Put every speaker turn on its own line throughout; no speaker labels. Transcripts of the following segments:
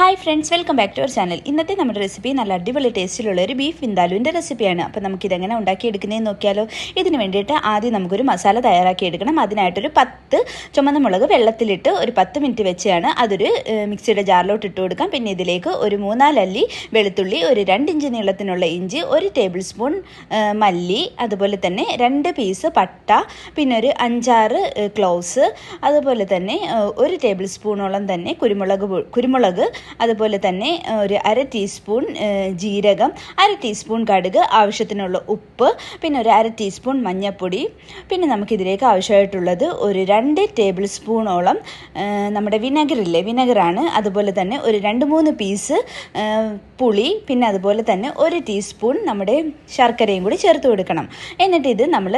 Hi friends welcome back to our channel ഇന്നത്തെ നമ്മുടെ recipe നല്ല അടിപൊളി ടേസ്റ്റിലുള്ള ഒരു ബീഫ് വിന്താലുവിന്റെ റെസിപ്പിയാണ് അപ്പോൾ നമുക്കിതെങ്ങനെ ഉണ്ടാക്കിയെടുക്കുന്നതെന്ന് നോക്കിയാലോ. ഇതിന് വേണ്ടിയിട്ട് ആദ്യം നമുക്കൊരു മസാല തയ്യാറാക്കിയെടുക്കണം അതിനായിട്ടൊരു പത്ത് ചുമന്ന മുളക് വെള്ളത്തിലിട്ട് ഒരു പത്ത് മിനിറ്റ് വെച്ചാണ് അതൊരു മിക്സിയുടെ ജാറിലോട്ട് ഇട്ട് കൊടുക്കാം. പിന്നെ ഇതിലേക്ക് ഒരു മൂന്നാലല്ലി വെളുത്തുള്ളി ഒരു രണ്ട് ഇഞ്ച് നീളത്തിനുള്ള ഇഞ്ചി ഒരു ടേബിൾ സ്പൂൺ മല്ലി അതുപോലെ തന്നെ രണ്ട് പീസ് പട്ട പിന്നെ ഒരു അഞ്ചാറ് ക്ലോസ് അതുപോലെ തന്നെ ഒരു ടേബിൾ സ്പൂണോളം തന്നെ കുരുമുളക് കുരുമുളക് അതുപോലെ തന്നെ ഒരു അര ടീസ്പൂൺ ജീരകം അര ടീസ്പൂൺ കടുക് ആവശ്യത്തിനുള്ള ഉപ്പ് പിന്നെ ഒരു അര ടീസ്പൂൺ മഞ്ഞൾപ്പൊടി പിന്നെ നമുക്കിതിലേക്ക് ആവശ്യമായിട്ടുള്ളത് ഒരു രണ്ട് ടേബിൾ സ്പൂണോളം നമ്മുടെ വിനെഗറില്ലേ വിനെഗറാണ്. അതുപോലെ തന്നെ ഒരു രണ്ട് മൂന്ന് പീസ് പുളി പിന്നെ അതുപോലെ തന്നെ ഒരു ടീസ്പൂൺ നമ്മുടെ ശർക്കരയും കൂടി ചേർത്ത് കൊടുക്കണം. എന്നിട്ട് ഇത് നമ്മൾ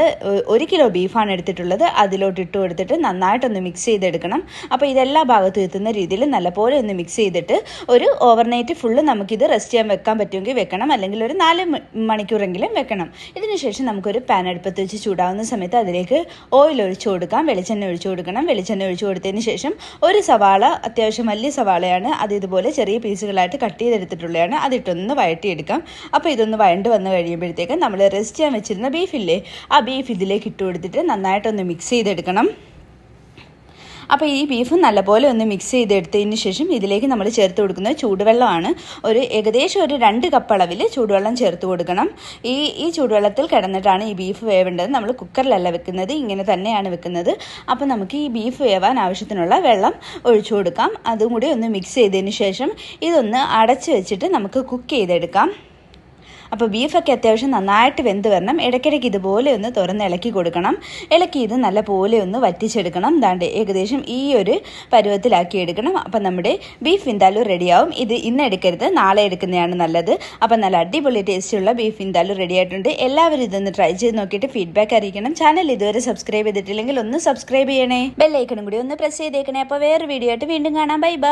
ഒരു കിലോ ബീഫാണ് എടുത്തിട്ടുള്ളത്. അതിലോട്ട് ഇട്ട് കൊടുത്തിട്ട് നന്നായിട്ടൊന്ന് മിക്സ് ചെയ്തെടുക്കണം. അപ്പോൾ ഇതെല്ലാ ഭാഗത്തും എത്തുന്ന രീതിയിൽ നല്ലപോലെ ഒന്ന് മിക്സ് ചെയ്തിട്ട് ഒരു ഓവർനൈറ്റ് ഫുള്ള് നമുക്കിത് റെസ്റ്റ് ചെയ്യാൻ വെക്കാൻ പറ്റുമെങ്കിൽ വെക്കണം. അല്ലെങ്കിൽ ഒരു നാല് മണിക്കൂറെങ്കിലും വെക്കണം. ഇതിനുശേഷം നമുക്കൊരു പാൻ അടുപ്പത്ത് വെച്ച് ചൂടാവുന്ന സമയത്ത് അതിലേക്ക് ഓയിൽ ഒഴിച്ചു കൊടുക്കാം. വെളിച്ചെണ്ണ ഒഴിച്ചു കൊടുക്കണം. വെളിച്ചെണ്ണ ഒഴിച്ചു കൊടുത്തതിന് ശേഷം ഒരു സവാള അത്യാവശ്യം വലിയ സവാളയാണ്. അത് ഇതുപോലെ ചെറിയ പീസുകളായിട്ട് കട്ട് ചെയ്തെടുത്തിട്ടുള്ളതാണ്. അതിട്ടൊന്ന് വഴട്ടിയെടുക്കാം അപ്പോൾ ഇതൊന്ന് വഴണ്ട് വന്ന് കഴിയുമ്പോഴത്തേക്ക് നമ്മൾ റെസ്റ്റ് ചെയ്യാൻ വെച്ചിരുന്ന ബീഫില്ലേ ആ ബീഫ് ഇതിലേക്ക് ഇട്ട് കൊടുത്തിട്ട് നന്നായിട്ടൊന്ന് മിക്സ് ചെയ്തെടുക്കണം. അപ്പോൾ ഈ ബീഫ് നല്ലപോലെ ഒന്ന് മിക്സ് ചെയ്തെടുത്തതിന് ശേഷം ഇതിലേക്ക് നമ്മൾ ചേർത്ത് കൊടുക്കുന്നത് ചൂടുവെള്ളമാണ്. ഒരു ഏകദേശം ഒരു രണ്ട് കപ്പ് അളവിൽ ചൂടുവെള്ളം ചേർത്ത് കൊടുക്കണം. ഈ ഈ ചൂടുവെള്ളത്തിൽ കിടന്നിട്ടാണ് ഈ ബീഫ് വേവേണ്ടത്. നമ്മൾ കുക്കറിലല്ല വെക്കുന്നത് ഇങ്ങനെ തന്നെയാണ് വെക്കുന്നത്. അപ്പോൾ നമുക്ക് ഈ ബീഫ് വേവാൻ ആവശ്യത്തിനുള്ള വെള്ളം ഒഴിച്ചു കൊടുക്കാം. അതും കൂടി ഒന്ന് മിക്സ് ചെയ്തതിന് ശേഷം ഇതൊന്ന് അടച്ച് വെച്ചിട്ട് നമുക്ക് കുക്ക് ചെയ്തെടുക്കാം. അപ്പോൾ ബീഫൊക്കെ അത്യാവശ്യം നന്നായിട്ട് വെന്ത് വരണം. ഇടയ്ക്കിടയ്ക്ക് ഇതുപോലെ ഒന്ന് തുറന്ന് ഇളക്കി കൊടുക്കണം. ഇളക്കി ഇത് നല്ല പോലെ ഒന്ന് വറ്റിച്ചെടുക്കണം. ദാണ്ട് ഏകദേശം ഈ ഒരു പരുവത്തിലാക്കി എടുക്കണം. അപ്പം നമ്മുടെ ബീഫ് വിന്താലു റെഡിയാവും. ഇത് ഇന്ന് എടുക്കരുത് നാളെ എടുക്കുന്നതാണ് നല്ലത്. അപ്പം നല്ല അടിപൊളി ടേസ്റ്റുള്ള ബീഫ് വിന്താലു റെഡി ആയിട്ടുണ്ട് എല്ലാവരും ഇതൊന്ന് ട്രൈ ചെയ്ത് നോക്കിയിട്ട് ഫീഡ്ബാക്ക് അറിയിക്കണം. ചാനൽ ഇതുവരെ സബ്സ്ക്രൈബ് ചെയ്തിട്ടില്ലെങ്കിൽ ഒന്ന് സബ്സ്ക്രൈബ് ചെയ്യണേ. ബെല്ലൈക്കണും കൂടി ഒന്ന് പ്രസ് ചെയ്തേക്കണേ. അപ്പോൾ വേറെ വീഡിയോ ആയിട്ട് വീണ്ടും കാണാം. Bye bye